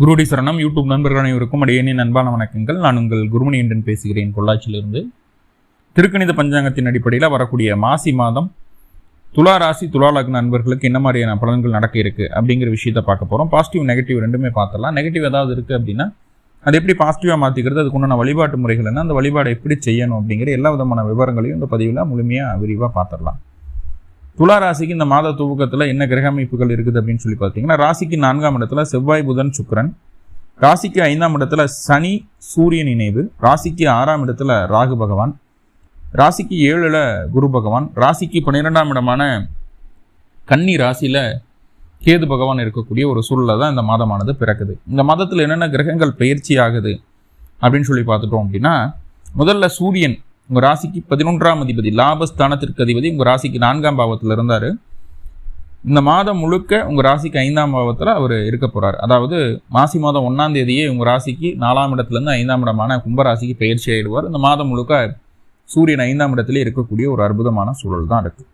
குருடி சரணம் யூடியூப் நண்பர்கள் அனைவருக்கும் அடியேனின் நண்பான வணக்கங்கள். நான் உங்கள் குருமணியண்டன் பேசுகிறேன் பொள்ளாச்சியிலிருந்து. திருக்கணித பஞ்சாங்கத்தின் அடிப்படையில் வரக்கூடிய மாசி மாதம் துலா ராசி துலா லக்ன நண்பர்களுக்கு என்ன மாதிரியான பலன்கள் நடக்க இருக்குது அப்படிங்கிற விஷயத்தை பார்க்க போகிறோம் பாசிட்டிவ் நெகட்டிவ் ரெண்டுமே பார்த்துடலாம். நெகட்டிவ் ஏதாவது இருக்குது அப்படின்னா அது எப்படி பாசிட்டிவாக மாற்றிக்கிறது அதுக்குண்டான வழிபாட்டு முறைகள் என்ன அந்த வழிபாடை எப்படி செய்யணும் அப்படிங்கிற எல்லா விதமான விவரங்களையும் இந்த பதிவில் முழுமையாக விரிவாக பார்த்துடலாம். துலா ராசிக்கு இந்த மாத துவக்கத்தில் என்ன கிரக அமைப்புகள் இருக்குது அப்படின்னு சொல்லி பார்த்தீங்கன்னா ராசிக்கு நான்காம் இடத்துல செவ்வாய் புதன் சுக்கிரன். ராசிக்கு ஐந்தாம் இடத்துல சனி சூரியன் இணைவு. ராசிக்கு ஆறாம் இடத்துல ராகு பகவான். ராசிக்கு ஏழில் குரு பகவான். ராசிக்கு பன்னிரெண்டாம் இடமான கன்னி ராசியில் கேது பகவான் இருக்கக்கூடிய ஒரு சூழலில் தான் இந்த மாதமானது பிறக்குது. இந்த மாதத்தில் என்னென்ன கிரகங்கள் பயிற்சி ஆகுது அப்படின்னு சொல்லி பார்த்துட்டோம் அப்படின்னா முதல்ல சூரியன். உங்கள் ராசிக்கு பதினொன்றாம் அதிபதி லாபஸ்தானத்திற்கு அதிபதி உங்கள் ராசிக்கு நான்காம் பாவத்தில் இருந்தார். இந்த மாதம் முழுக்க உங்கள் ராசிக்கு ஐந்தாம் பாவத்தில் அவர் இருக்க போகிறார் அதாவது மாசி மாதம் ஒன்றாம் தேதியே உங்கள் ராசிக்கு நாலாம் இடத்துலேருந்து ஐந்தாம் இடமான கும்பராசிக்கு பயிற்சி ஆகிடுவார் இந்த மாதம் முழுக்க சூரியன் ஐந்தாம் இடத்திலே இருக்கக்கூடிய ஒரு அற்புதமான சூழல் தான் இருக்குது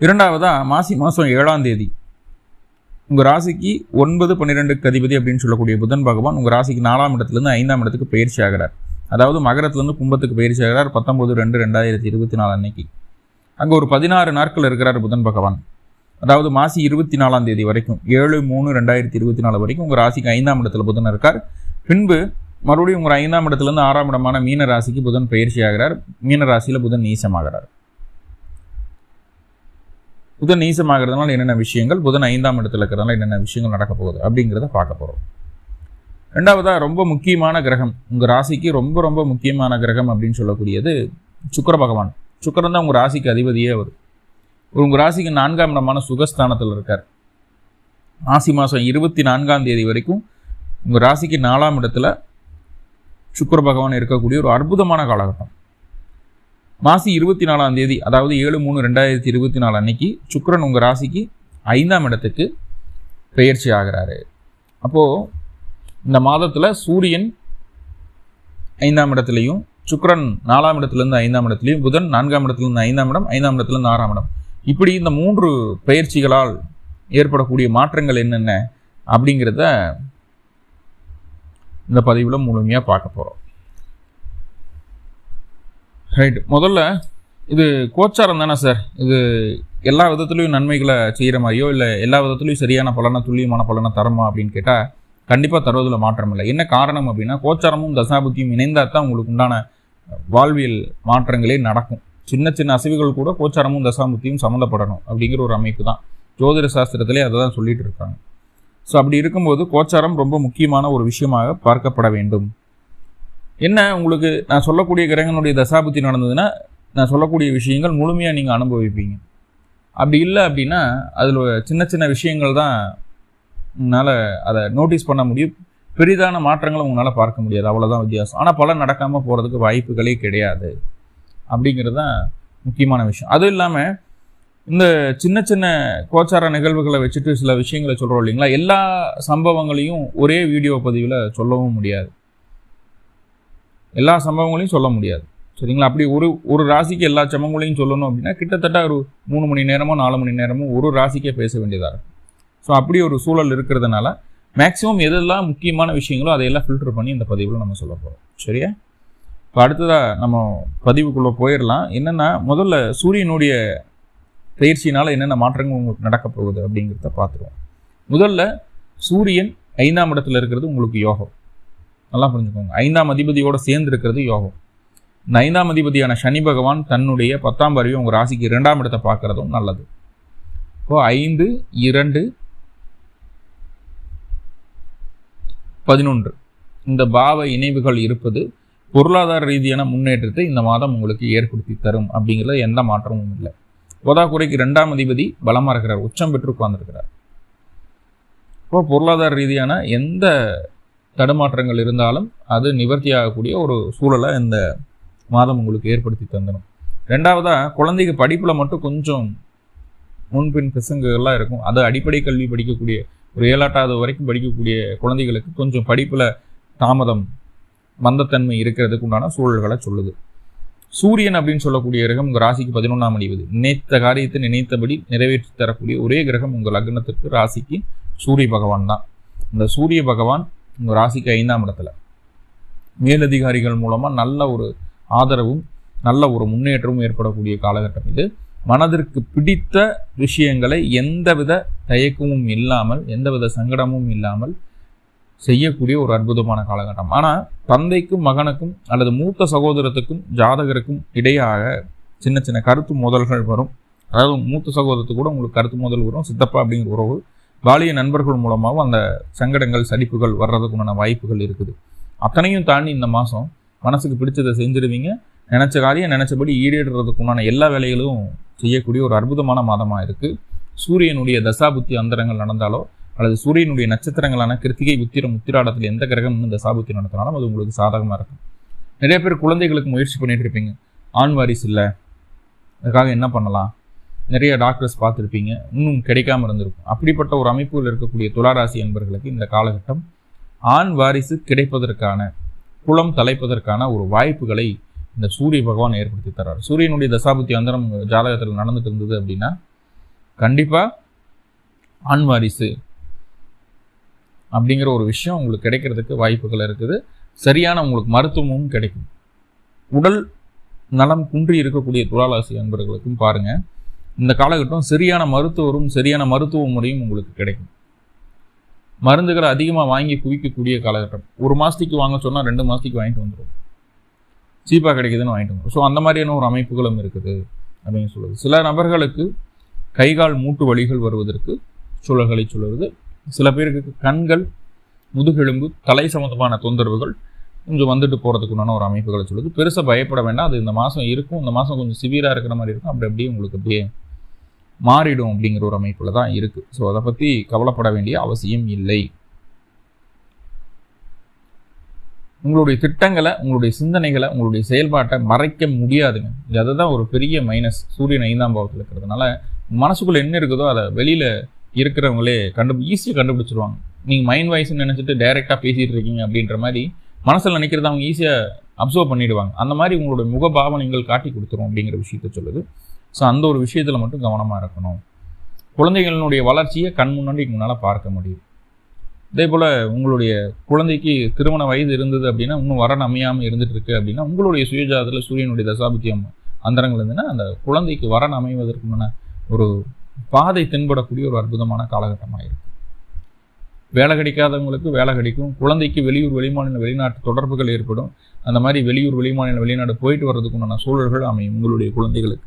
இரண்டாவதாக மாசி மாதம் ஏழாம் தேதி. உங்கள் ராசிக்கு ஒன்பது பன்னிரெண்டுக்கு அதிபதி அப்படின்னு சொல்லக்கூடிய புதன் பகவான் உங்கள் ராசிக்கு நாலாம் இடத்துலேருந்து ஐந்தாம் இடத்துக்கு பயிற்சி ஆகிறார். அதாவது மகரத்துலேருந்து கும்பத்துக்கு பயிற்சி ஆகிறார் பத்தொம்பது ரெண்டு ரெண்டாயிரத்தி இருபத்தி நாலு அன்னைக்கு. அங்கே ஒரு பதினாறு நாட்கள் இருக்கிறார் புதன் பகவான். அதாவது மாசி இருபத்தி நாலாம் தேதி வரைக்கும் ஏழு மூணு ரெண்டாயிரத்தி இருபத்தி நாலு வரைக்கும் உங்கள் ராசிக்கு ஐந்தாம் இடத்துல புதன் இருக்கார். பின்பு மறுபடியும் உங்கள் ஐந்தாம் இடத்துலேருந்து ஆறாம் இடமான மீன ராசிக்கு புதன் பயிற்சி ஆகிறார் மீன ராசியில் புதன் நீசமாகிறார். புதன் நீசமாகிறதுனால என்னென்ன விஷயங்கள்? புதன் ஐந்தாம் இடத்துல இருக்கிறதுனால என்னென்ன விஷயங்கள் நடக்க போகுது? அப்படிங்கிறத பார்க்க போகிறோம் ரெண்டாவதாக ரொம்ப முக்கியமான கிரகம். உங்கள் ராசிக்கு ரொம்ப ரொம்ப முக்கியமான கிரகம் அப்படின்னு சொல்லக்கூடியது சுக்கர பகவான். சுக்கரன் தான் உங்கள் ராசிக்கு அதிபதியே அவர். உங்கள் ராசிக்கு நான்காம் இடமான சுகஸ்தானத்தில் இருக்கார். ஆசி மாதம் இருபத்தி நான்காம் தேதி வரைக்கும் உங்கள் ராசிக்கு நாலாம் இடத்துல சுக்கர பகவான் இருக்கக்கூடிய ஒரு அற்புதமான காலகட்டம். மாசி இருபத்தி நாலாம் தேதி அதாவது ஏழு மூணு ரெண்டாயிரத்தி இருபத்தி நாலு அன்னைக்கு சுக்கரன் உங்கள் ராசிக்கு ஐந்தாம் இடத்துக்கு பெயர்ச்சி ஆகிறாரு. அப்போது இந்த மாதத்தில் சூரியன் ஐந்தாம் இடத்துலையும் சுக்கரன் நாலாம் இடத்துலேருந்து ஐந்தாம் இடத்துலையும் புதன் நான்காம் இடத்துலேருந்து ஐந்தாம் இடம் ஐந்தாம் இடத்துலேருந்து ஆறாம் இடம். இப்படி இந்த மூன்று பயிற்சிகளால் ஏற்படக்கூடிய மாற்றங்கள் என்னென்ன அப்படிங்கிறத இந்த பதிவில் முழுமையாக பார்க்க போகிறோம் ரைட் முதல்ல இது கோச்சாரம் தானே சார்? இது எல்லா விதத்துலேயும் நன்மைகளை செய்கிற மாதிரியோ இல்லை எல்லா விதத்துலேயும் சரியான பலனை துல்லியமான பலனை தரமா அப்படின்னு கேட்டால் கண்டிப்பாக தருவதில் மாற்றம் இல்லை. என்ன காரணம் அப்படின்னா கோச்சாரமும் தசாபுத்தியும் இணைந்தால் தான் உங்களுக்கு உண்டான வாழ்வியல் மாற்றங்களே நடக்கும். சின்ன சின்ன அசைவுகள் கூட கோச்சாரமும் தசாபுத்தியும் சம்மந்தப்படணும் அப்படிங்கிற ஒரு அமைப்பு தான். ஜோதிட சாஸ்திரத்திலே அதை தான் சொல்லிட்டு இருக்காங்க. ஸோ அப்படி இருக்கும்போது கோச்சாரம் ரொம்ப முக்கியமான ஒரு விஷயமாக பார்க்கப்பட வேண்டும். என்ன உங்களுக்கு நான் சொல்லக்கூடிய கிரகங்களுடைய தசாபுத்தி நடந்ததுன்னா நான் சொல்லக்கூடிய விஷயங்கள் முழுமையாக நீங்கள் அனுபவிப்பீங்க. அப்படி இல்லை அப்படின்னா அதில் சின்ன சின்ன விஷயங்கள் தான் உங்களால் அதை நோட்டீஸ் பண்ண முடியும். பெரிதான மாற்றங்களை உங்களால் பார்க்க முடியாது. அவ்வளோதான் வித்தியாசம். ஆனால் பல நடக்காமல் போகிறதுக்கு வாய்ப்புகளே கிடையாது. அப்படிங்கிறது தான் முக்கியமான விஷயம். அதுவும் இல்லாமல் இந்த சின்ன சின்ன கோச்சார நிகழ்வுகளை வச்சுட்டு சில விஷயங்களை சொல்கிறோம் இல்லைங்களா? எல்லா சம்பவங்களையும் ஒரே வீடியோ பதிவில் சொல்லவும் முடியாது. எல்லா சம்பவங்களையும் சொல்ல முடியாது. சரிங்களா? அப்படி ஒரு ஒரு ராசிக்கு எல்லா சம்பவங்களையும் சொல்லணும் அப்படின்னா கிட்டத்தட்ட ஒரு மூணு மணி நேரமோ நாலு மணி நேரமோ ஒரு ராசிக்கே பேச வேண்டியதாக இருக்கும். ஸோ அப்படி ஒரு சூழல் இருக்கிறதுனால மேக்ஸிமம் எதெல்லாம் முக்கியமான விஷயங்களோ அதையெல்லாம் ஃபில்டர் பண்ணி இந்த பதிவில் நம்ம சொல்ல போகிறோம் சரியா? இப்போ அடுத்ததாக நம்ம பதிவுக்குள்ளே போயிடலாம் என்னென்னா முதல்ல சூரியனுடைய பயிற்சியினால் என்னென்ன மாற்றங்கள் உங்களுக்கு நடக்க போகுது அப்படிங்கிறத பார்த்துருவோம். முதல்ல சூரியன் ஐந்தாம் இடத்துல இருக்கிறது உங்களுக்கு யோகம். நல்லா புரிஞ்சுக்கோங்க. ஐந்தாம் அதிபதியோடு சேர்ந்து இருக்கிறது யோகம். இந்த ஐந்தாம் அதிபதியான சனி பகவான் தன்னுடைய பத்தாம் அறிவை உங்கள் ராசிக்கு இரண்டாம் இடத்தை பார்க்குறதும் நல்லது. இப்போது ஐந்து இரண்டு பதினொன்று. இந்த பாவ இணைவுகள் இருப்பது பொருளாதார ரீதியான முன்னேற்றத்தை இந்த மாதம் உங்களுக்கு ஏற்படுத்தி தரும் அப்படிங்கிறத எந்த மாற்றமும் இல்லை. போதாக்குறைக்கு ரெண்டாம் அதிபதி பலமாக இருக்கிறார். உச்சம் பெற்று உட்கார்ந்துருக்கிறார். இப்போ பொருளாதார ரீதியான எந்த தடுமாற்றங்கள் இருந்தாலும் அது நிவர்த்தி ஆகக்கூடிய ஒரு சூழலை இந்த மாதம் உங்களுக்கு ஏற்படுத்தி தந்துடும் ரெண்டாவதாக குழந்தைக்கு படிப்பில் மட்டும் கொஞ்சம் முன்பின் பிசங்குகள்லாம் இருக்கும். அது அடிப்படை கல்வி படிக்கக்கூடிய ஒரு ஏழாட்டாவது வரைக்கும் படிக்கக்கூடிய குழந்தைகளுக்கு கொஞ்சம் படிப்பில் தாமதம் மந்தத்தன்மை இருக்கிறதுக்கு உண்டான சூழல்களை சொல்லுது. சூரியன் அப்படின்னு சொல்லக்கூடிய கிரகம் உங்கள் ராசிக்கு பதினொன்றாம் அடிவது நினைத்த காரியத்தை நினைத்தபடி நிறைவேற்றி தரக்கூடிய ஒரே கிரகம் உங்கள் லக்னத்திற்கு ராசிக்கு சூரிய பகவான் தான். இந்த சூரிய பகவான் உங்கள் ராசிக்கு ஐந்தாம் இடத்துல. மேலதிகாரிகள் மூலமாக நல்ல ஒரு ஆதரவும் நல்ல ஒரு முன்னேற்றமும் ஏற்படக்கூடிய காலகட்டம் இது. மனதிற்கு பிடித்த விஷயங்களை எந்தவித தயக்கமும் இல்லாமல் எந்தவித சங்கடமும் இல்லாமல் செய்யக்கூடிய ஒரு அற்புதமான காலகட்டம். ஆனால் தந்தைக்கும் மகனுக்கும் அல்லது மூத்த சகோதரத்துக்கும் ஜாதகருக்கும் இடையாக சின்ன சின்ன கருத்து மோதல்கள் வரும். அதாவது மூத்த சகோதரத்துக்கு கூட உங்களுக்கு கருத்து மோதல் வரும். சித்தப்பா அப்படிங்கிற உறவு பாலிய நண்பர்கள் மூலமாகவும் அந்த சங்கடங்கள் சலிப்புகள் வர்றதுக்குண்டான வாய்ப்புகள் இருக்குது. அத்தனையும் தாண்டி இந்த மாதம் மனசுக்கு பிடிச்சதை செஞ்சிருவீங்க. நினச்ச காரியம் நினச்சபடி ஈடேடுறதுக்குண்டான எல்லா வேலைகளும் செய்யக்கூடிய ஒரு அற்புதமான மாதமாக இருக்குது சூரியனுடைய தசாபுத்தி அந்தரங்கள் நடந்தாலோ அல்லது சூரியனுடைய நட்சத்திரங்களான கிருத்திகை உத்திரம் உத்திராடத்தில் எந்த கிரகம் தசாபுத்தி நடத்தினாலும் அது உங்களுக்கு சாதகமாக இருக்கும். நிறைய பேர் குழந்தைகளுக்கு முயற்சி பண்ணிட்டு இருப்பீங்க. ஆண் வாரிசு இல்லை. அதுக்காக என்ன பண்ணலாம்? நிறைய டாக்டர்ஸ் பார்த்துருப்பீங்க. இன்னும் கிடைக்காம இருந்திருக்கும். அப்படிப்பட்ட ஒரு அமைப்புகள் இருக்கக்கூடிய துளாராசி என்பர்களுக்கு இந்த காலகட்டம் ஆண் வாரிசு கிடைப்பதற்கான குளம் தலைப்பதற்கான ஒரு வாய்ப்புகளை இந்த சூரிய பகவான் ஏற்படுத்தி தர்றார். சூரியனுடைய தசாபுத்தி அந்தரம் ஜாதகத்தில் நடந்துட்டு இருந்தது அப்படின்னா கண்டிப்பாக ஆண் வாரிசு அப்படிங்கிற ஒரு விஷயம் உங்களுக்கு கிடைக்கிறதுக்கு வாய்ப்புகள் இருக்குது. சரியான உங்களுக்கு மருத்துவமும் கிடைக்கும். உடல் நலம் குன்றி இருக்கக்கூடிய துளாராசி அன்பர்களுக்கும் பாருங்க. இந்த காலகட்டம் சரியான மருத்துவரும் சரியான மருத்துவ முறையும் உங்களுக்கு கிடைக்கும். மருந்துகளை அதிகமாக வாங்கி குவிக்கக்கூடிய காலகட்டம். ஒரு மாதத்துக்கு வாங்க சொன்னால் ரெண்டு மாதத்துக்கு வாங்கிட்டு வந்துடும் சீப்பாக கிடைக்குதுன்னு வாங்கிட்டு ஸோ அந்த மாதிரியான ஒரு அமைப்புகளும் இருக்குது அப்படின்னு சொல்லுது. சில நபர்களுக்கு கைகால் மூட்டு வலிகள் வருவதற்கு சூழல்களை சொல்லுவது சில பேருக்கு கண்கள் முதுகெலும்பு தலை சம்மந்தமான தொந்தரவுகள் கொஞ்சம் வந்துட்டு போகிறதுக்குண்டான ஒரு அமைப்புகளை சொல்லுது. பெருசாக பயப்பட வேண்டாம். அது இந்த மாதம் இருக்கும். இந்த மாதம் கொஞ்சம் சிவியராக இருக்கிற மாதிரி இருக்கும். அப்படி அப்படியே உங்களுக்கு அப்படியே மாறிடும் அப்படிங்கிற ஒரு அமைப்பில் தான் இருக்குது ஸோ அதை பற்றி கவலைப்பட வேண்டிய அவசியம் இல்லை. உங்களுடைய திட்டங்களை உங்களுடைய சிந்தனைகளை உங்களுடைய செயல்பாட்டை மறைக்க முடியாதுங்க. இது அதுதான் ஒரு பெரிய மைனஸ் சூரியன் ஐந்தாம் பாவத்தில் இருக்கிறதுனால மனசுக்குள்ளே என்ன இருக்குதோ அதை வெளியில் இருக்கிறவங்களே கண்டு ஈஸியாக கண்டுபிடிச்சிருவாங்க. நீங்கள் மைண்ட் வாய்ஸ்ன்னு நினச்சிட்டு டைரெக்டாக பேசிகிட்டு இருக்கீங்க அப்படின்ற மாதிரி மனசில் நினைக்கிறத அவங்க ஈஸியாக அப்சர்வ் பண்ணிடுவாங்க. அந்த மாதிரி உங்களுடைய முகபாவனைகள் காட்டி கொடுத்துரும் அப்படிங்கிற விஷயத்த சொல்லுது. ஸோ அந்த ஒரு விஷயத்தில் மட்டும் கவனமாக இருக்கணும். குழந்தைகளினுடைய வளர்ச்சியை கண் முன்னாடி உங்களால் பார்க்க முடியும். இதே போல் உங்களுடைய குழந்தைக்கு திருமண வயது இருந்தது அப்படின்னா இன்னும் வரன் அமையாமல் இருந்துட்டு இருக்கு அப்படின்னா உங்களுடைய சுயஜாதத்தில் சூரியனுடைய தசாபத்தியம் அந்தரங்கள் இருந்ததுன்னா அந்த குழந்தைக்கு வரன் அமைவதற்குமான ஒரு பாதை தென்படக்கூடிய ஒரு அற்புதமான காலகட்டமாக இருக்குது வேலை கிடைக்காதவங்களுக்கு வேலை கிடைக்கும். குழந்தைக்கு வெளியூர் வெளிமாநில வெளிநாட்டு தொடர்புகள் ஏற்படும். அந்த மாதிரி வெளியூர் வெளிமாநில வெளிநாடு போயிட்டு வர்றதுக்குண்டான சூழல்கள் அமையும் உங்களுடைய குழந்தைகளுக்கு.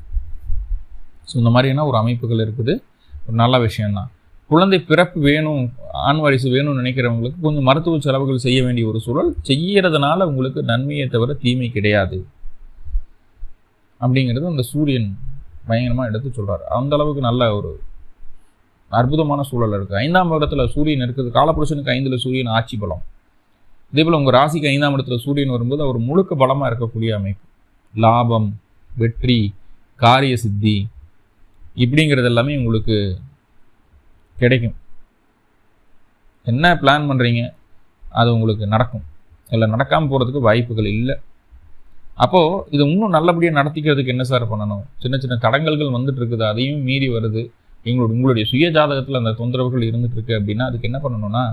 ஸோ இந்த மாதிரியான ஒரு அமைப்புகள் இருக்குது. ஒரு நல்ல விஷயம்தான். குழந்தை பிறப்பு வேணும் ஆண் வாரிசு வேணும்னு நினைக்கிறவங்களுக்கு கொஞ்சம் மருத்துவ செலவுகள் செய்ய வேண்டிய ஒரு சூழல். செய்யறதுனால உங்களுக்கு நன்மையை தவிர தீமை கிடையாது. அப்படிங்கிறது அந்த சூரியன் பயங்கரமாக எடுத்து சொல்கிறார் அந்த அளவுக்கு நல்ல ஒரு அற்புதமான சூழல் இருக்குது ஐந்தாம் இடத்துல சூரியன் இருக்குது. காலபுருஷனுக்கு ஐந்தில் சூரியன் ஆட்சி பலம். இதே போல் உங்கள் ராசிக்கு ஐந்தாம் இடத்துல சூரியன் வரும்போது அவர் முழுக்க பலமாக இருக்கக்கூடிய அமைப்பு. லாபம் வெற்றி காரிய சித்தி இப்படிங்கிறது எல்லாமே உங்களுக்கு கிடைக்கும். என்ன பிளான் பண்ணுறீங்க அது உங்களுக்கு நடக்கும். இல்லை நடக்காமல் போகிறதுக்கு வாய்ப்புகள் இல்லை. அப்போது இது இன்னும் நல்லபடியாக நடத்திக்கிறதுக்கு என்ன சார் பண்ணணும்? சின்ன சின்ன தடங்கல்கள் வந்துட்டு இருக்குது. அதையும் மீறி வருது. எங்களுடைய உங்களுடைய சுய ஜாதகத்தில் அந்த தொந்தரவுகள் இருந்துட்டு இருக்கு அப்படின்னா அதுக்கு என்ன பண்ணணும்னா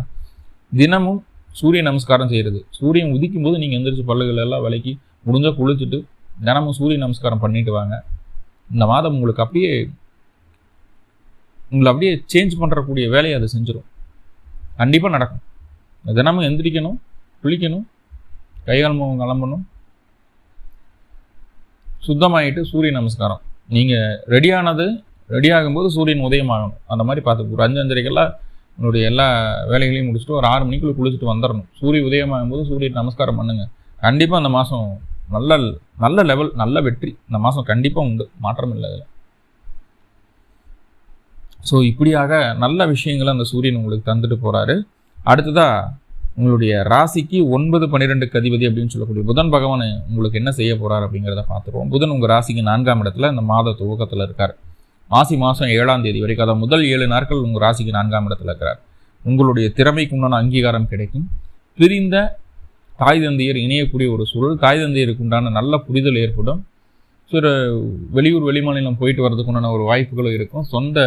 தினமும் சூரிய நமஸ்காரம் செய்கிறது சூரியன் உதிக்கும் போது நீங்கள் எந்திரிச்சு பல்லுகள் எல்லாம் விலைக்கு முடிஞ்சால் குளிச்சுட்டு தினமும் சூரிய நமஸ்காரம் பண்ணிட்டு வாங்க. இந்த மாதம் உங்களுக்கு அப்படியே உங்களை அப்படியே சேஞ்ச் பண்ணுறக்கூடிய வேலையை அதை செஞ்சிடும் கண்டிப்பாக நடக்கும். தினமும் எந்திரிக்கணும் குளிக்கணும் கைகால் முகம் கிளம்பணும் சுத்தமாயிட்டு சூரிய நமஸ்காரம். நீங்கள் ரெடியானது ரெடி ஆகும்போது சூரியன் உதயமாகணும். அந்த மாதிரி பார்த்து ஒரு அஞ்சு அஞ்சரைக்கெல்லாம் உங்களுடைய எல்லா வேலைகளையும் முடிச்சுட்டு ஒரு ஆறு மணிக்குள்ளே குளிச்சுட்டு வந்துடணும் சூரிய உதயம் ஆகும்போது சூரியன் நமஸ்காரம் பண்ணுங்கள் கண்டிப்பாக அந்த மாதம் நல்ல நல்ல லெவல் நல்ல வெற்றி. இந்த மாதம் கண்டிப்பாக உண்டு. மாற்றம் இல்லை அதில். ஸோ இப்படியாக நல்ல விஷயங்களை அந்த சூரியன் உங்களுக்கு தந்துட்டு போகிறாரு அடுத்ததாக உங்களுடைய ராசிக்கு ஒன்பது பன்னிரெண்டுக்கு அதிபதி அப்படின்னு சொல்லக்கூடிய புதன் பகவான் உங்களுக்கு என்ன செய்ய போகிறார் அப்படிங்கிறத பார்த்துருவோம். புதன் உங்கள் ராசிக்கு நான்காம் இடத்துல இந்த மாத துவக்கத்தில் இருக்கார். மாசி மாதம் ஏழாம் தேதி வரைக்கும் அதாவது முதல் ஏழு நாட்கள் உங்கள் ராசிக்கு நான்காம் இடத்துல இருக்கிறார். உங்களுடைய திறமைக்கு உண்டான அங்கீகாரம் கிடைக்கும். பிரிந்த தாய் தந்தையர் இணையக்கூடிய ஒரு சூழல் தாய் தந்தையருக்கு உண்டான நல்ல புரிதல் ஏற்படும். சில வெளியூர் வெளிமாநிலம் போயிட்டு வர்றதுக்கு உண்டான ஒரு வாய்ப்புகளும் இருக்கும். சொந்த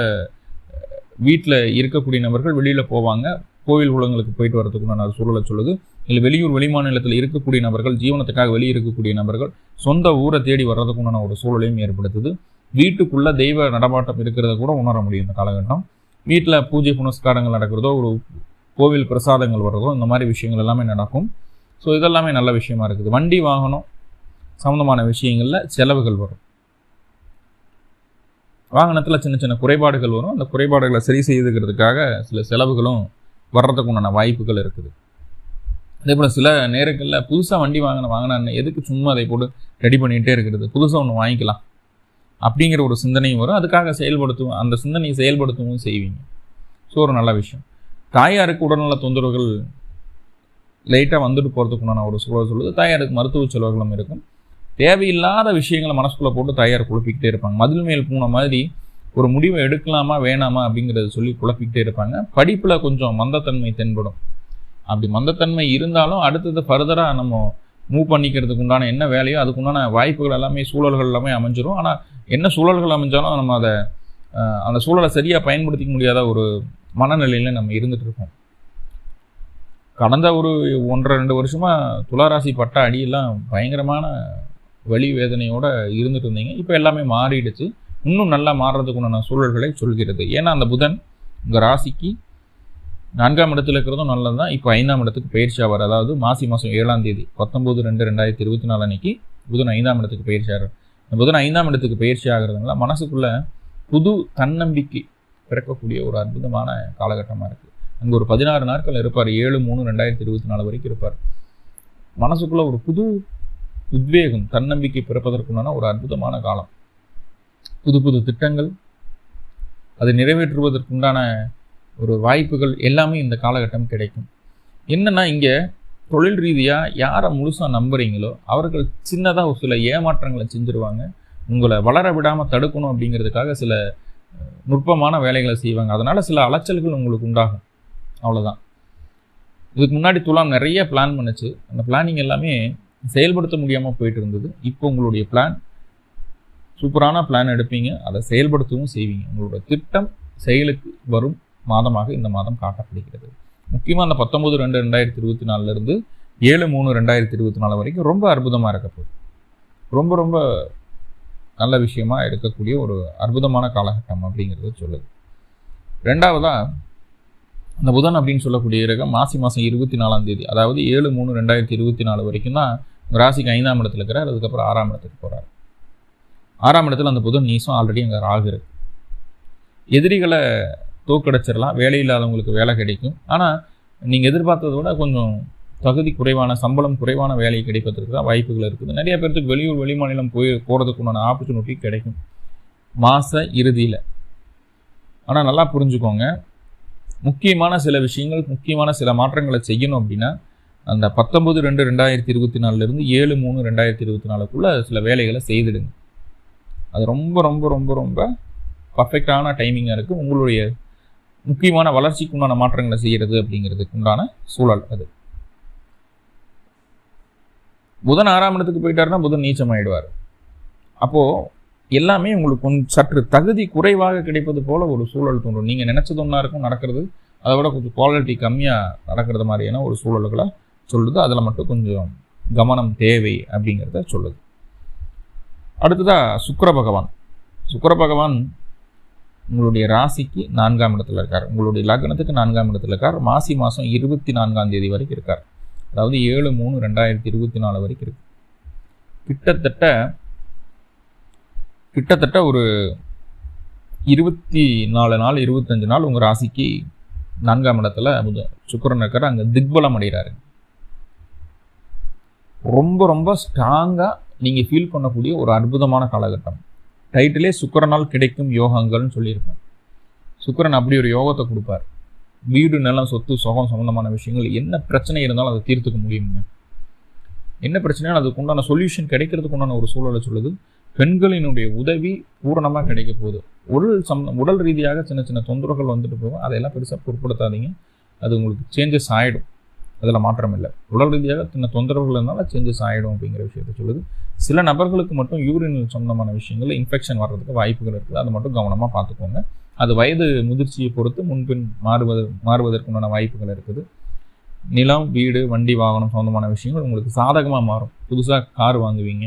வீட்டில் இருக்கக்கூடிய நபர்கள் வெளியில் போவாங்க. கோவில் குளங்களுக்கு போயிட்டு வரதுக்குண்டான சூழலை சொல்லுது. இல்லை வெளியூர் வெளிமாநிலத்தில் இருக்கக்கூடிய நபர்கள் ஜீவனத்துக்காக வெளியே இருக்கக்கூடிய நபர்கள் சொந்த ஊரை தேடி வர்றதுக்குண்டான ஒரு சூழலையும் ஏற்படுத்துது. வீட்டுக்குள்ளே தெய்வ நடமாட்டம் இருக்கிறத கூட உணர முடியும் இந்த காலகட்டம். வீட்டில் பூஜை புனஸ்காரங்கள் நடக்கிறதோ ஒரு கோவில் பிரசாதங்கள் வர்றதோ இந்த மாதிரி விஷயங்கள் எல்லாமே நடக்கும். ஸோ இதெல்லாமே நல்ல விஷயமா இருக்குது. வண்டி வாகனம் சம்மந்தமான விஷயங்களில் செலவுகள் வரும். வாகனத்தில் சின்ன சின்ன குறைபாடுகள் வரும். அந்த குறைபாடுகளை சரி செய்துக்கிறதுக்காக சில செலவுகளும் வர்றதுக்கு உண்டான வாய்ப்புகள் இருக்குது. அதே போல் சில நேரங்களில் புதுசாக வண்டி வாங்கின வாங்கினா எதுக்கு சும்மா அதை போட்டு ரெடி பண்ணிகிட்டே இருக்கிறது? புதுசாக ஒன்று வாங்கிக்கலாம். அப்படிங்கிற ஒரு சிந்தனையும் வரும். அதுக்காக செயல்படுத்துவோம் அந்த சிந்தனையை செயல்படுத்தவும் செய்வீங்க. ஸோ ஒரு நல்ல விஷயம். தாயாருக்கு உடல்நல தொந்தரவுகள் லைட்டாக வந்துட்டு போகிறதுக்குண்டான ஒரு சூழல் சொல்லுது. தாயாருக்கு மருத்துவ செலவுகளும் இருக்கும். தேவையில்லாத விஷயங்களை மனசுக்குள்ளே போட்டு தயார் குழப்பிக்கிட்டே இருப்பாங்க. மதில் மேல் பூனை மாதிரி ஒரு முடிவை எடுக்கலாமா வேணாமா அப்படிங்கிறத சொல்லி குழப்பிக்கிட்டே இருப்பாங்க. படிப்பில் கொஞ்சம் மந்தத்தன்மை தென்படும். அப்படி மந்தத்தன்மை இருந்தாலும் அடுத்தது ஃபர்தராக நம்ம மூவ் பண்ணிக்கிறதுக்கு உண்டான என்ன வேலையோ அதுக்குண்டான வாய்ப்புகள் எல்லாமே சூழல்கள் எல்லாமே அமைஞ்சிரும். ஆனால் என்ன சூழல்கள் அமைஞ்சாலும் நம்ம அதை அந்த சூழலை சரியாக பயன்படுத்திக்க முடியாத ஒரு மனநிலையில் நம்ம இருந்துட்டு இருக்கோம். கடந்த ஒரு ஒன்றரை ரெண்டு வருஷமாக துளாராசி பட்ட அடியெல்லாம் பயங்கரமான வலி வேதனையோடு இருந்துட்டு இருந்தீங்க. இப்போ எல்லாமே மாறிடுச்சு. இன்னும் நல்லா மாறுறதுக்குண்டான சூழல்களை சொல்கிறது. ஏன்னா அந்த புதன் உங்கள் ராசிக்கு நான்காம் இடத்துல இருக்கிறதும் நல்லது தான் இப்போ ஐந்தாம் இடத்துக்கு பயிற்சி ஆவார். அதாவது மாசி மாதம் ஏழாம் தேதி பத்தொம்போது ரெண்டு ரெண்டாயிரத்தி இருபத்தி நாலு அன்னைக்கு புதன் ஐந்தாம் இடத்துக்கு பயிற்சி ஆகிறார். இந்த புதன் ஐந்தாம் இடத்துக்கு பயிற்சி ஆகிறதுனால மனசுக்குள்ளே புது தன்னம்பிக்கை பிறக்கக்கூடிய ஒரு அற்புதமான காலகட்டமாக இருக்குது அங்கே ஒரு பதினாறு நாட்கள் இருப்பார். ஏழு மூணு ரெண்டாயிரத்தி இருபத்தி நாலு வரைக்கும் இருப்பார். மனசுக்குள்ளே ஒரு புது உத்வேகம் தன்னம்பிக்கை பிறப்பதற்குண்டான ஒரு அற்புதமான காலம். புது புது திட்டங்கள் அதை நிறைவேற்றுவதற்குண்டான ஒரு வாய்ப்புகள் எல்லாமே இந்த காலகட்டம் கிடைக்கும். என்னென்னா இங்கே தொழில் ரீதியாக யாரை முழுசாக நம்புகிறீங்களோ அவர்கள் சின்னதாக ஒரு சில ஏமாற்றங்களை செஞ்சுருவாங்க. உங்களை வளர விடாமல் தடுக்கணும் அப்படிங்கிறதுக்காக சில நுட்பமான வேலைகளை செய்வாங்க. அதனால் சில அலைச்சல்கள் உங்களுக்கு உண்டாகும். அவ்வளோதான் இதுக்கு முன்னாடி துலாம் நிறைய பிளான் பண்ணுச்சு. அந்த பிளானிங் எல்லாமே செயல்படுத்த முடியாமல் போயிட்டு இருந்தது. இப்போ உங்களுடைய பிளான் சூப்பரான பிளான் எடுப்பீங்க. அதை செயல்படுத்தவும் செய்வீங்க. உங்களோட திட்டம் செயலுக்கு வரும் மாதமாக இந்த மாதம் காட்டப்படுகிறது. முக்கியமாக அந்த பத்தொம்பது ரெண்டு ரெண்டாயிரத்தி இருபத்தி நாலுலேருந்து ஏழு மூணு ரெண்டாயிரத்தி இருபத்தி நாலு வரைக்கும் ரொம்ப அற்புதமாக இருக்க போகுது. ரொம்ப ரொம்ப நல்ல விஷயமா இருக்கக்கூடிய ஒரு அற்புதமான காலகட்டம் அப்படிங்கிறத சொல்லுது. ரெண்டாவதாக அந்த புதன் அப்படின்னு சொல்லக்கூடிய கிரகம் மாசி மாதம் இருபத்தி நாலாம் தேதி அதாவது ஏழு மூணு ரெண்டாயிரத்தி இருபத்தி நாலு வரைக்கும் தான் ராசிக்கு ஐந்தாம் இடத்துல இருக்கிறார் அதுக்கப்புறம் ஆறாம் இடத்துக்கு போகிறார் ஆறாம் இடத்துல அந்த புதன் நீசம் ஆல்ரெடி அங்கே ராகு இருக்கு. எதிரிகளை தோக்கடைச்சிடலாம் வேலை இல்லாதவங்களுக்கு வேலை கிடைக்கும். ஆனால் நீங்கள் எதிர்பார்த்ததை விட கொஞ்சம் தகுதி குறைவான சம்பளம் குறைவான வேலை கிடைப்பதற்கு தான் வாய்ப்புகள் இருக்குது. நிறைய பேர்த்துக்கு வெளியூர் வெளிமாநிலம் போய் போகிறதுக்கு உண்டான ஆப்பர்ச்சுனிட்டி கிடைக்கும். மாத இறுதியில். ஆனால் நல்லா புரிஞ்சுக்கோங்க. முக்கியமான சில விஷயங்கள் முக்கியமான சில மாற்றங்களை செய்யணும் அப்படின்னா அந்த பத்தொம்பது ரெண்டு ரெண்டாயிரத்தி இருபத்தி நாலுலேருந்து ஏழு மூணு ரெண்டாயிரத்தி இருபத்தி நாலுக்குள்ளே சில வேலைகளை செய்திடுங்க. அது ரொம்ப ரொம்ப ரொம்ப ரொம்ப பர்ஃபெக்டான டைமிங்காக இருக்குது உங்களுடைய முக்கியமான வளர்ச்சிக்கு உண்டான மாற்றங்களை செய்கிறது அப்படிங்கிறதுக்கு உண்டான சூழல் அது. புதன் ஆறாம் இடத்துக்கு போயிட்டாருன்னா புதன் நீச்சம் ஆயிடுவார் அப்போது எல்லாமே உங்களுக்கு கொஞ்சம் சற்று தகுதி குறைவாக கிடைப்பது போல் ஒரு சூழல் தோன்றும். நீங்கள் நினச்சது ஒன்றா இருக்கும் நடக்கிறது அதை விட கொஞ்சம் குவாலிட்டி கம்மியாக நடக்கிறது மாதிரியான ஒரு சூழல்களை சொல்லுது. அதில் மட்டும் கொஞ்சம் கவனம் தேவை அப்படிங்கிறத சொல்லுது. அடுத்ததாக சுக்கர பகவான். சுக்கர பகவான் உங்களுடைய ராசிக்கு நான்காம் இடத்துல இருக்கார். உங்களுடைய லக்னத்துக்கு நான்காம் இடத்துல இருக்கார். மாசி மாதம் இருபத்தி நான்காம் தேதி வரைக்கும் இருக்கார். அதாவது ஏழு மூணு ரெண்டாயிரத்தி இருபத்தி நாலு வரைக்கும் இருக்கு. கிட்டத்தட்ட கிட்டத்தட்ட ஒரு இருபத்தி நாலு நாள் இருபத்தஞ்சு நாள் உங்கள் ராசிக்கு நான்காம் இடத்துல சுக்கரன் இருக்கிற இருக்கார். அங்கே திக்பலம் அடைகிறாரு. ரொம்ப ரொம்ப ஸ்ட்ராங்காக நீங்கள் ஃபீல் பண்ணக்கூடிய ஒரு அற்புதமான காலகட்டம். டைட்டிலே சுக்கரனால் கிடைக்கும் யோகங்கள்னு சொல்லியிருப்பேன் சுக்கரன் அப்படி ஒரு யோகத்தை கொடுப்பார். வீடு நிலம் சொத்து சுகம் சம்மந்தமான விஷயங்கள் என்ன பிரச்சனை இருந்தாலும் அதை தீர்த்துக்க முடியுங்க என்ன பிரச்சனையும் அதுக்கு உண்டான சொல்யூஷன் கிடைக்கிறதுக்கு உண்டான ஒரு சூழலை சொல்லுது. பெண்களினுடைய உதவி பூரணமாக கிடைக்க போகுது. உடல் சம் உடல் ரீதியாக சின்ன சின்ன தொந்தரவுகள் வந்துட்டு போகும். அதையெல்லாம் பெருசாக பொருட்படுத்தாதீங்க. அது உங்களுக்கு சேஞ்சஸ் ஆகிடும் அதில் மாற்றம் இல்லை. உடல் ரீதியாக சின்ன தொந்தரவுகள் இருந்தாலும் சேஞ்சஸ் ஆகிடும் அப்படிங்கிற விஷயத்த சொல்லுது. சில நபர்களுக்கு மட்டும் யூரின் சொந்தமான விஷயங்கள் இன்ஃபெக்ஷன் வர்றதுக்கு வாய்ப்புகள் இருக்குது. அதை மட்டும் கவனமாக பார்த்துக்கோங்க. அது வயது முதிர்ச்சியை பொறுத்து முன்பின் மாறுவது மாறுவதற்குண்டான வாய்ப்புகள் இருக்குது. நிலம் வீடு வண்டி வாகனம் சொந்தமான விஷயங்கள் உங்களுக்கு சாதகமாக மாறும். புதுசாக கார் வாங்குவீங்க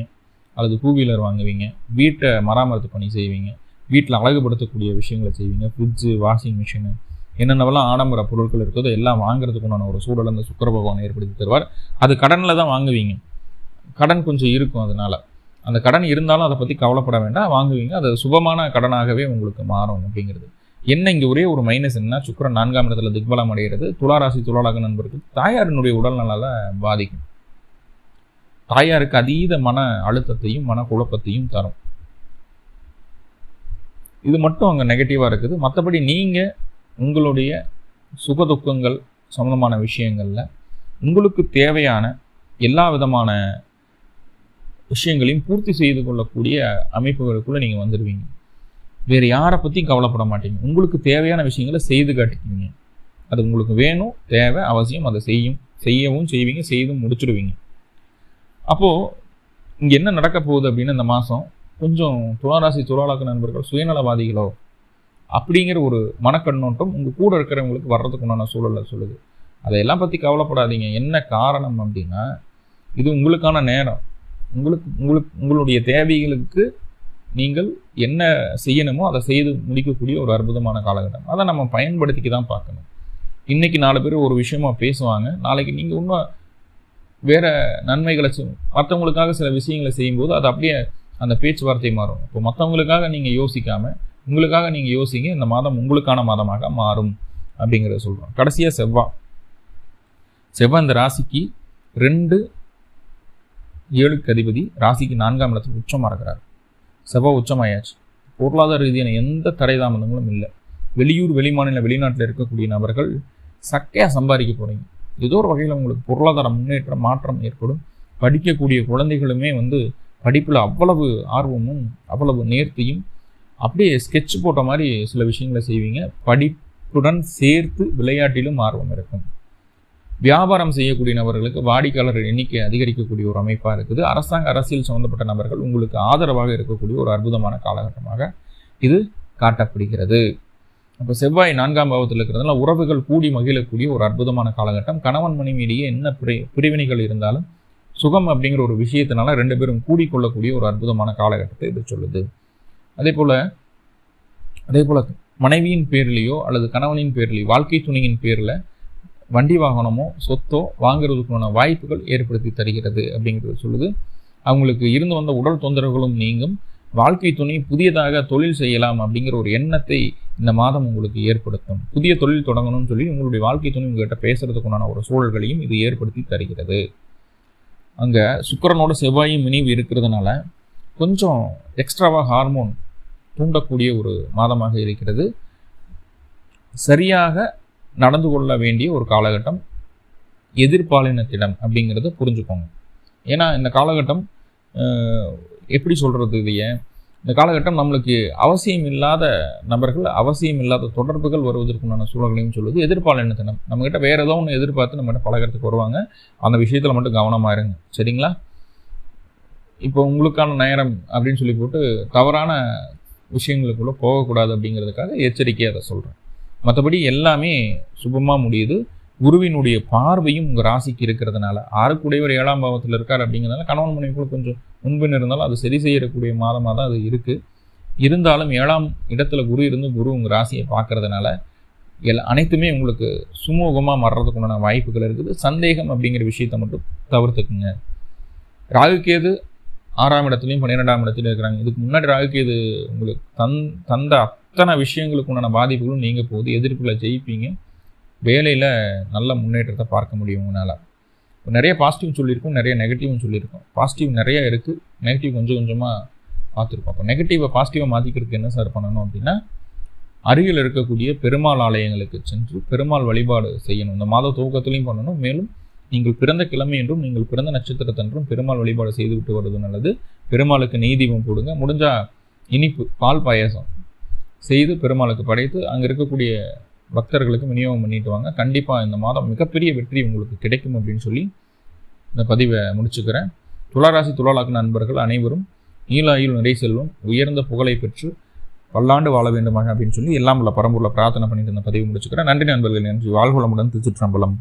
அல்லது டூ வீலர் வாங்குவீங்க வீட்டை மராமரத்து பணி செய்வீங்க வீட்டில் அழகுபடுத்தக்கூடிய விஷயங்களை செய்வீங்க ஃப்ரிட்ஜு வாஷிங் மிஷினு என்னென்னவெல்லாம் ஆடம்பர பொருட்கள் இருக்குதோ எல்லாம் வாங்குறதுக்குண்டான ஒரு சூழல் அந்த சுக்கர பகவான் ஏற்படுத்தி தருவார். அது கடனில் தான் வாங்குவீங்க. கடன் கொஞ்சம் இருக்கும் அதனால். அந்த கடன் இருந்தாலும் அதை பற்றி கவலைப்பட வேண்டாம். வாங்குவீங்க. அது சுபமான கடனாகவே உங்களுக்கு மாறும் அப்படிங்கிறது. என்ன இங்கே ஒரே ஒரு மைனஸ் என்ன சுக்கரன் நான்காம் இடத்துல திக்பலம் அடைகிறது. துளாராசி துளாலாக நண்பருக்கு தாயாரினுடைய உடல்நலால் பாதிக்கும். தாயாருக்கு அதீத மன அழுத்தத்தையும் மன குழப்பத்தையும் தரும். இது மட்டும் அங்கே நெகட்டிவாக இருக்குது. மற்றபடி நீங்கள் உங்களுடைய சுகதுக்கங்கள் சம்மந்தமான விஷயங்களில் உங்களுக்கு தேவையான எல்லா விதமான விஷயங்களையும் பூர்த்தி செய்து கொள்ளக்கூடிய அமைப்புகளுக்குள்ளே நீங்கள் வந்துடுவீங்க வேறு யாரை பற்றியும் கவலைப்பட மாட்டீங்க. உங்களுக்கு தேவையான விஷயங்களை செய்து காட்டிக்குவீங்க. அது உங்களுக்கு வேணும் தேவை அவசியம் அதை செய்யும் செய்யவும் செய்வீங்க செய்தும் முடிச்சிடுவீங்க. அப்போது இங்கே என்ன நடக்க போகுது அப்படின்னு இந்த மாதம் கொஞ்சம் துளாராசி துளாலாக்க நண்பர்கள் சுயநலவாதிகளோ அப்படிங்கிற ஒரு மனக்கண்ணோட்டம் உங்கள் கூட இருக்கிறவங்களுக்கு வர்றதுக்கு உண்டான சூழலை சொல்லுது. அதையெல்லாம் பற்றி கவலைப்படாதீங்க. என்ன காரணம் அப்படின்னா இது உங்களுக்கான நேரம். உங்களுக்கு உங்களுக்கு உங்களுடைய தேவைகளுக்கு நீங்கள் என்ன செய்யணுமோ அதை செய்து முடிக்கக்கூடிய ஒரு அற்புதமான காலகட்டம். அதை நம்ம பயன்படுத்திக்க தான் பார்க்கணும். இன்றைக்கி நாலு பேர் ஒரு விஷயமா பேசுவாங்க. நாளைக்கு நீங்கள் இன்னும் வேறு நன்மைகளை மற்றவங்களுக்காக சில விஷயங்களை செய்யும்போது அது அப்படியே அந்த பேச்சுவார்த்தை மாறும். இப்போ மற்றவங்களுக்காக நீங்கள் யோசிக்காம உங்களுக்காக நீங்கள் யோசிங்க இந்த மாதம் உங்களுக்கான மாதமாக மாறும் அப்படிங்கிறத சொல்கிறோம் கடைசியாக செவ்வாய் செவ்வாய் இந்த ராசிக்கு ரெண்டு ஏழுக்கு அதிபதி ராசிக்கு நான்காம் இடத்துக்கு உச்சமாக இருக்கிறார். செவ்வாய் உச்சமாயாச்சு. பொருளாதார ரீதியான எந்த தடை தாமதங்களும் இல்லை. வெளியூர் வெளிமாநில வெளிநாட்டில் இருக்கக்கூடிய நபர்கள் சக்கையாக சம்பாதிக்க போகிறீங்க ஏதோ ஒரு வகையில் உங்களுக்கு பொருளாதார முன்னேற்றம் மாற்றம் ஏற்படும். படிக்கக்கூடிய குழந்தைகளுமே வந்து படிப்பில் அவ்வளவு ஆர்வமும் அவ்வளவு நேர்த்தியும் அப்படியே ஸ்கெட்ச் போட்ட மாதிரி சில விஷயங்களை செய்வீங்க. படிப்புடன் சேர்த்து விளையாட்டிலும் ஆர்வம் இருக்கும். வியாபாரம் செய்யக்கூடிய நபர்களுக்கு வாடிக்கையாளர் எண்ணிக்கை அதிகரிக்கக்கூடிய ஒரு அமைப்பாக இருக்குது. அரசாங்க அரசியல் சம்மந்தப்பட்ட நபர்கள் உங்களுக்கு ஆதரவாக இருக்கக்கூடிய ஒரு அற்புதமான காலகட்டமாக இது காட்டப்படுகிறது. அப்போ செவ்வாய் நான்காம் பாவத்தில் இருக்கிறதுனால உறவுகள் கூடி மகிழக்கூடிய ஒரு அற்புதமான காலகட்டம். கணவன் மனைவியிடையே என்ன பிரி பிரிவினைகள் இருந்தாலும் சுகம் அப்படிங்கிற ஒரு விஷயத்தினால ரெண்டு பேரும் கூடிக்கொள்ளக்கூடிய ஒரு அற்புதமான காலகட்டத்தை இது சொல்லுது. அதே போல் அதே போல் மனைவியின் பேர்லேயோ அல்லது கணவனின் பேர்லேயோ வாழ்க்கை துணையின் பேரில் வண்டி வாகனமோ சொத்தோ வாங்குறதுக்குமான வாய்ப்புகள் ஏற்படுத்தி தருகிறது அப்படிங்கிறது சொல்லுது. அவங்களுக்கு இருந்து வந்த உடல் தொந்தரவுகளும் நீங்கும். வாழ்க்கை துணை புதியதாக தொழில் செய்யலாம் அப்படிங்கிற ஒரு எண்ணத்தை இந்த மாதம் உங்களுக்கு ஏற்படுத்தும். புதிய தொழில் தொடங்கணும்னு சொல்லி உங்களுடைய வாழ்க்கை துணை உங்கள்கிட்ட பேசுறதுக்குண்டான ஒரு சூழல்களையும் இது ஏற்படுத்தி தருகிறது. அங்கே சுக்கரனோட செவ்வாயும் இணைவு இருக்கிறதுனால கொஞ்சம் எக்ஸ்ட்ராவாக ஹார்மோன் தூண்டக்கூடிய ஒரு மாதமாக இருக்கிறது. சரியாக நடந்து கொள்ள வேண்டிய ஒரு காலகட்டம் எதிர்பாலினத்திடம் அப்படிங்கிறத புரிஞ்சுக்கோங்க. ஏன்னா இந்த காலகட்டம் எப்படி சொல்கிறது இதையே இந்த காலகட்டம் நம்மளுக்கு அவசியம் இல்லாத நபர்கள் அவசியம் இல்லாத தொடர்புகள் வருவதற்குண்டான சூழல்களையும் சொல்லுது. எதிர்பாலினத்தினம் நம்மக்கிட்ட வேறு ஏதோ ஒன்று எதிர்பார்த்து நம்மகிட்ட பழகிறதுக்கு வருவாங்க. அந்த விஷயத்தில் மட்டும் கவனமாக இருங்க. சரிங்களா? இப்போ உங்களுக்கான நேரம் அப்படின்னு சொல்லி போட்டு தவறான விஷயங்களுக்குள்ளே போகக்கூடாது அப்படிங்கிறதுக்காக எச்சரிக்கையாக அதை சொல்கிறேன் மற்றபடி எல்லாமே சுபமாக முடியுது. குருவினுடைய பார்வையும் உங்கள் ராசிக்கு இருக்கிறதுனால ஆறுக்குடையவர் ஏழாம் பாவத்தில் இருக்கார் அப்படிங்கிறதுனால கணவன் மனைவிக்குள்ள கொஞ்சம் முன்பின் இருந்தாலும் அது சரி செய்யக்கூடிய மாதமாக தான் அது இருக்குது இருந்தாலும் ஏழாம் இடத்துல குரு இருந்து குரு உங்கள் ராசியை பார்க்கறதுனால எல்லா அனைத்துமே உங்களுக்கு சுமூகமாக மாறுறதுக்குண்டான வாய்ப்புகள் இருக்குது. சந்தேகம் அப்படிங்கிற விஷயத்த மட்டும் தவிர்த்துக்குங்க. ராகுக்கேது ஆறாம் இடத்துலையும் பன்னிரெண்டாம் இடத்துலையும் இருக்கிறாங்க. இதுக்கு முன்னாடி ராகுக்கேது உங்களுக்கு தந் தந்த அத்தனை விஷயங்களுக்கு உண்டான பாதிப்புகளும் நீங்கள் போகுது. எதிர்ப்புகளை ஜெயிப்பீங்க. வேலையில் நல்ல முன்னேற்றத்தை பார்க்க முடியும் உங்களால் இப்போ நிறைய பாசிட்டிவ் சொல்லியிருக்கோம் நிறைய நெகட்டிவ்னு சொல்லியிருக்கோம். பாசிட்டிவ் நிறைய இருக்குது நெகட்டிவ் கொஞ்சம் கொஞ்சமாக பார்த்துருக்கோம் அப்போ நெகட்டிவை பாசிட்டிவாக மாற்றிக்கிறதுக்கு என்ன சார் பண்ணணும் அப்படின்னா அருகில் இருக்கக்கூடிய பெருமாள் ஆலயங்களுக்கு சென்று பெருமாள் வழிபாடு செய்யணும். இந்த மாத துவக்கத்துலையும் பண்ணணும். மேலும் நீங்கள் பிறந்த கிழமை என்றும் நீங்கள் பிறந்த நட்சத்திரத்தன்றும் பெருமாள் வழிபாடு செய்து விட்டு வருவது நல்லது. பெருமாளுக்கு நெய் தீபம் போடுங்க முடிஞ்சால் இனிப்பு பால் பாயசம் செய்து பெருமாளுக்கு படைத்து அங்கே இருக்கக்கூடிய பக்தர்களுக்கு விநியோகம் பண்ணிட்டு வாங்க. கண்டிப்பாக இந்த மாதம் மிகப்பெரிய வெற்றி உங்களுக்கு கிடைக்கும் அப்படின்னு சொல்லி இந்த பதிவை முடிச்சுக்கிறேன். துளாராசி துளாலாக்கு நண்பர்கள் அனைவரும் நீலாயில் நிறை செல்வம் உயர்ந்த புகழை பெற்று பல்லாண்டு வாழ வேண்டுமாக அப்படின்னு சொல்லி எல்லாம் உள்ள பரம்பூரில் பிரார்த்தனை பண்ணிட்டு இந்த பதிவு முடிச்சுக்கிறேன். நன்றி நண்பர்கள் நன்றி. வாழ்வளமுடன் திருச்சிற்றம்பலம்.